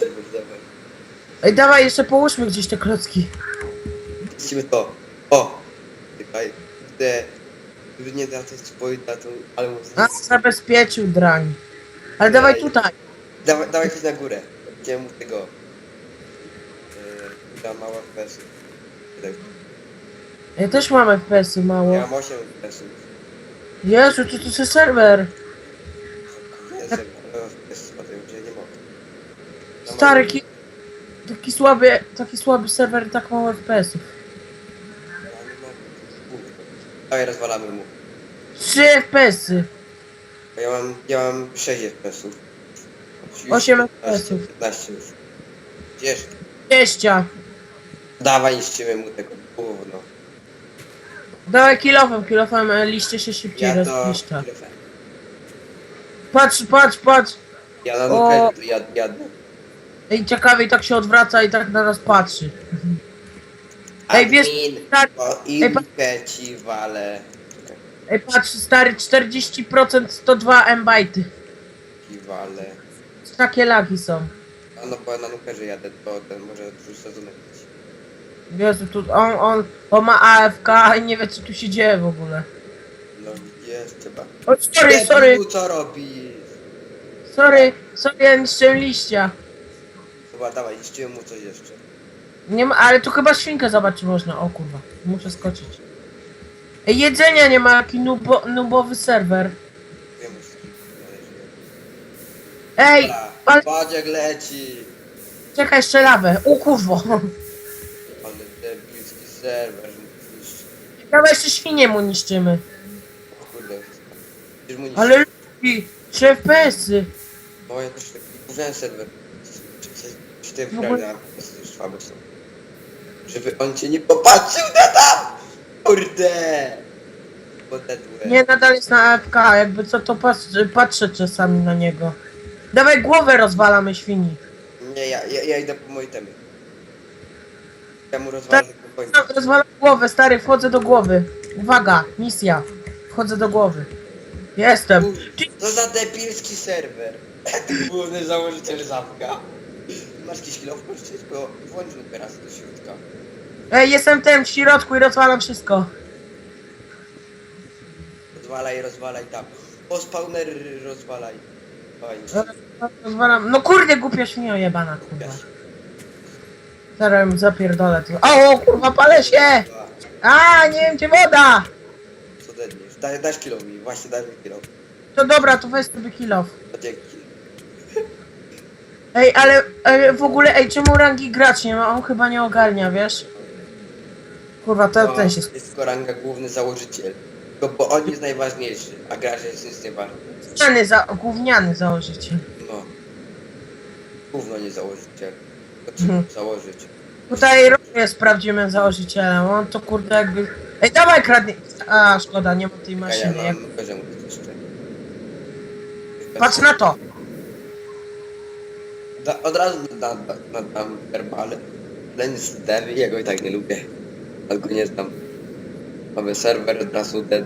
Dawaj. Ej, dawaj, jeszcze połóżmy gdzieś te klocki. Widzimy to. O! Czekaj. Te... Już nie da to swoje datą, ale może... A, zabezpieczył drań. Ale dawaj tutaj. Dawaj, dawaj chodź na górę. Gdzie mu tego... Yy, ta mała FPS. Ja też mam FPS-y Ja mało. mam 8 FPS. Jezu, to to jest serwer. Ja sobie FPS potem, że nie mogę. No Stary, ki... taki słaby, taki słaby serwer i tak mało FPS-ów. ja. Dawaj, rozwalamy mu. 3 FPS-y. Ja mam, ja mam 6 FPS-ów. 8 15, FPS-ów. 15 już. Gdzież? 20. Dawaj, niszczymy mu tego gówno. Dawaj kilofem, kilofem e, liście się szybciej Ja to... rozpiszcza. Patrz, patrz, patrz. Ja na O. nukę to jad, Ej, ciekawie i tak się odwraca i tak na nas patrzy. Ej, wiesz, Admin, tak. o Ej, pa- ci wale. Ej, patrz, stary, 40% 102 MB. Ci wale. Takie lagi są. A no bo na nukerze jadę, to ten może już sezonek być. Jezu, tu on, on, on ma AFK i nie wie co tu się dzieje w ogóle. No jest chyba. O, sorry, sorry, Debilu, co robisz? sorry, sorry, ja niszczę liścia. Chyba dawaj, niszczyłem mu coś jeszcze. Nie ma, ale tu chyba świnkę zobaczyć można. O kurwa, muszę skoczyć. Ej, jedzenia nie ma, jaki nubo, nubowy serwer. Wiem już. Ej, ale patrz jak leci. czekaj, jeszcze lawę. O kurwo. Ale debilski serwer. Już, Dawaj jeszcze świnie mu niszczymy. kurde. Już mu niszczy. Ale lubi, 3 FPS-y. No jakoś taki gówniany serwer. Czy, czy, czy ty W ogóle- wprawda jest słaby są. Żeby on cię nie popatrzył na tam! Kurde! Nie, nadal jest na AFK, jakby co to patrzę, patrzę czasami na niego. Dawaj głowę rozwalamy świni. Nie, ja, ja, ja idę po moje temy. Ja mu rozwalę Tak. końca. Rozwalam głowę, stary, wchodzę do głowy. Uwaga, misja. Wchodzę do głowy. Jestem. Co za debilski serwer. Główny założyciel zamka. Masz jakiś chwilę wpuścić? Bo włącz teraz do środka. Ej, jestem ten w środku i rozwalam wszystko. Rozwalaj, rozwalaj tam. O, spawner rozwalaj. Fajnie. Rozwalam. No kurde, głupia świnio jebana, kurwa. Zaraz ją zapierdolę. tu. O, o, kurwa, palę się! A, nie wiem, gdzie woda! Co dedniesz? Daj, dasz kilo mi, właśnie daj mi kilo. To dobra, to weź sobie kill off. No dzięki. Ej, ale, ale w ogóle, ej, czemu rangi gracz nie ma? On chyba nie ogarnia, wiesz? Kurwa, to No, ten się... jest tylko ranga główny założyciel. Bo on jest najważniejszy, a gracz jest nic nie. Gówniany, za, gówniany założyciel. No. Gówno nie założyciel. To Mhm. trzeba założyć. Tutaj Rob jest prawdziwym założycielem, on to kurde jakby... Ej, dawaj kradnie... A, szkoda, nie ma tej A ja maszyny. Jak... mam pokażę mu to jeszcze. Patrz na to! Da, od razu dam na, na, dam verbale. Len jest dev, ja go i tak nie lubię. Ale go nie znam. Mamy serwer od razu dead.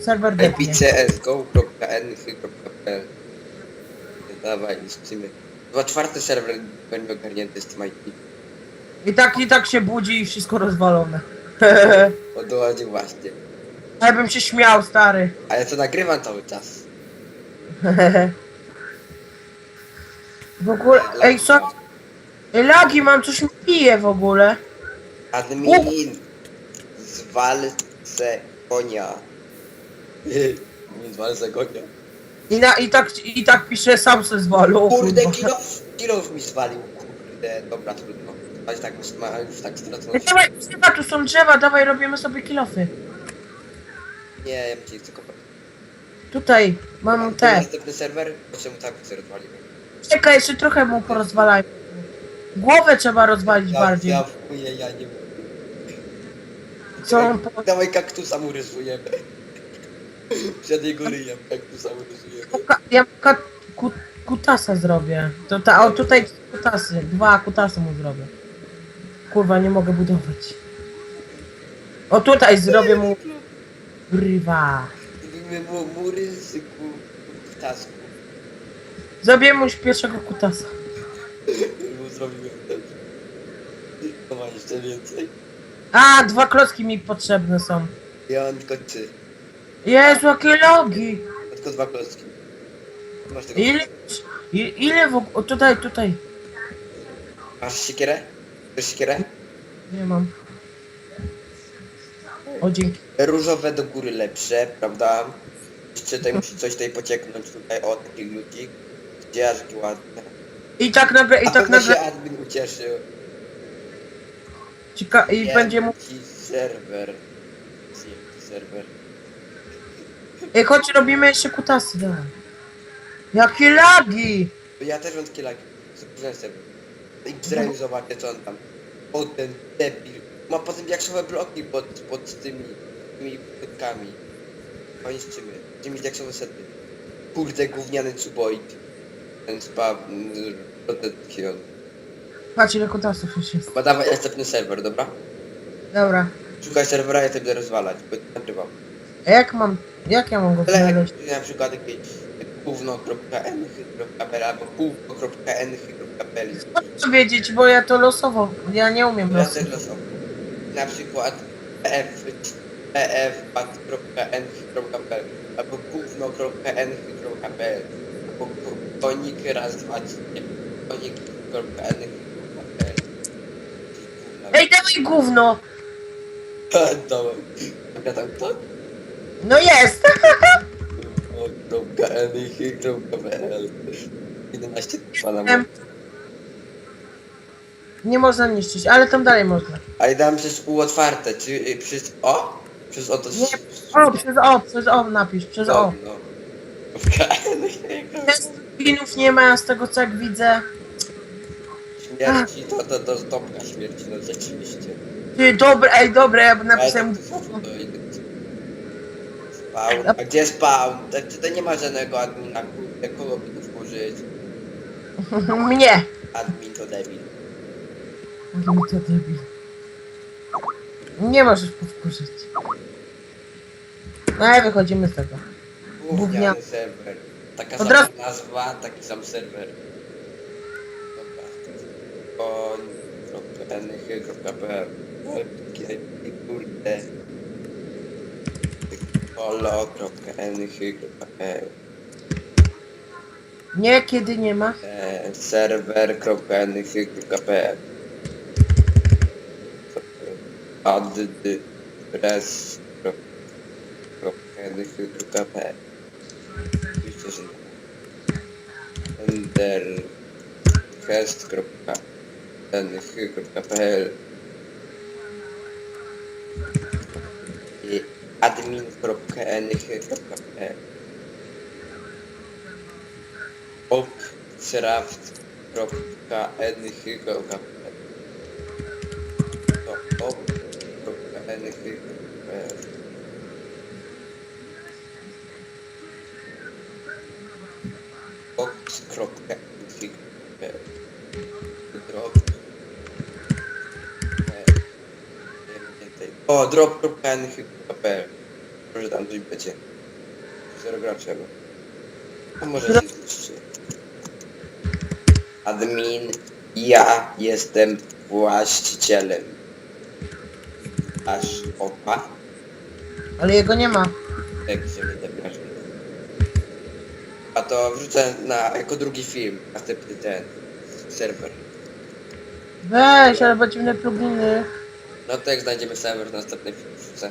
Serwer depnie. epicesgo.nf.pl Dawaj, niszczymy. Dwa czwarty serwer będzie ogarnięty z tym IP. I tak, i tak się budzi i wszystko rozwalone. O doładzie właśnie. Ja bym się śmiał, stary. A ja to nagrywam cały czas. W ogóle, ej, co? Ej, lagi mam, coś mi pije w ogóle. Admin! Zwal se konia. Nie zwal se konia. I, na, i, tak, I tak pisze sam se zwalą. Kurde, kilo, kilo mi zwalił. Kurde, dobra, trudno. Ale tak, już tak stracono. Dawaj, drzewa, tu są drzewa, dawaj, robimy sobie kilofy. Nie, ja bym cię nie chcę kopać. Tutaj, mam te. Następny serwer, po czemu tak chcę rozwalimy. Czekaj, jeszcze trochę mu porozwalaj. Głowę trzeba rozwalić Ja, bardziej. ja w chuję, ja nie Co on po... Dawaj kaktusa mu rysujemy. Przed jego ryjem kaktusa mu rysujemy. Ka- Ja ka- ku, kutasa zrobię. To ta, o tutaj kutasy. Dwa kutasy mu zrobię. Kurwa, nie mogę budować. O tutaj zrobię mu... Kurwa. Robimy mu mury z ku-. Zrobię mu pierwszego kutasa. Bo zrobiłem też. To ma jeszcze więcej. A, dwa klocki mi potrzebne są. Ja mam tylko trzy. Jezu, jakie logi! Tylko dwa klocki. Masz tego. Ile, i- ile w ogóle... Tutaj, tutaj. Masz siekierę? Chcesz siekierę? Nie mam. O, dzięki. Różowe do góry lepsze, prawda? Jeszcze tutaj musi coś tutaj pocieknąć tutaj o taki ludzik. Jakie ładne. I tak nagle, i tak pewno się nagle... admin ucieszył. Cika... I będzie mu... Serwer. Ci serwer. Ej, chodź, robimy jeszcze kutasy, dawaj. Jakie lagi! Ja też mam takie lagi. Sprawdzałem sobie. I Zrejm zobaczę co on tam. O ten debil. Ma potem diaksowe bloki pod, pod tymi, tymi płytkami. Niszczymy. Tymi diaksowe sety. Kurde gówniany cuboid. Ten spa... Protection. Patrz, ile kutasów już jest. Chyba dawaj następny serwer, dobra? Dobra. Szukaj serwera, ja to będę rozwalać, bo nagrywam. A jak mam... Jak ja mam go Ale znaleźć? na przykład jakieś gówno.nh.pl albo półko.nh.pl Co wiedzieć, bo ja to losowo. Ja nie umiem Ja losowo. też losowo. Na przykład pf.nh.pl albo gówno.nh.pl albo konik raz dwa trzy nie, konik.nh.pl Ej, dawaj gówno! Dobra. Ja tam to? No jest! .nh.pl 11 pana Em. mu. Nie można niszczyć, ale tam dalej można. Ale dam przez U otwarte, czy y, przez O? Przez O to Nie, o, przez O, przez O napisz, przez O. No. Pinów nie ma z tego co jak widzę. Śmierci, to, to, to stopka śmierci, no rzeczywiście. Ty, dobre, ej, dobre, ja bym to idę. Spawn, a gdzie spawn? Tak, tutaj nie ma żadnego admina, kurde, kogo by tu wkurzyć? Mnie! Admin to debil. Mi to debil. Nie możesz powkurzyć. No i wychodzimy z tego. Gówniany serwer. Taka Od sama razu- nazwa, taki sam serwer. Dobra. Koń.nh.pl Kurde. Polo.nh.pl Nie, kiedy nie ma. e, serwer.nh.pl adres.nh.pl endercast.nh.pl i admin.nh.pl opcraft.nh.pl to op.nh.pl box.nh.pl drop. Więcej. o drop.nh.pl może tam coś będzie. Zero graczego a może się zniszczy admin. Ja jestem właścicielem. Aż opa. Ale jego nie ma. jak się zabierasz. A to wrzucę na, jako drugi film, następny ten serwer. Weź, ale będziemy pluginy. No to jak znajdziemy serwer, następny film wrzucę.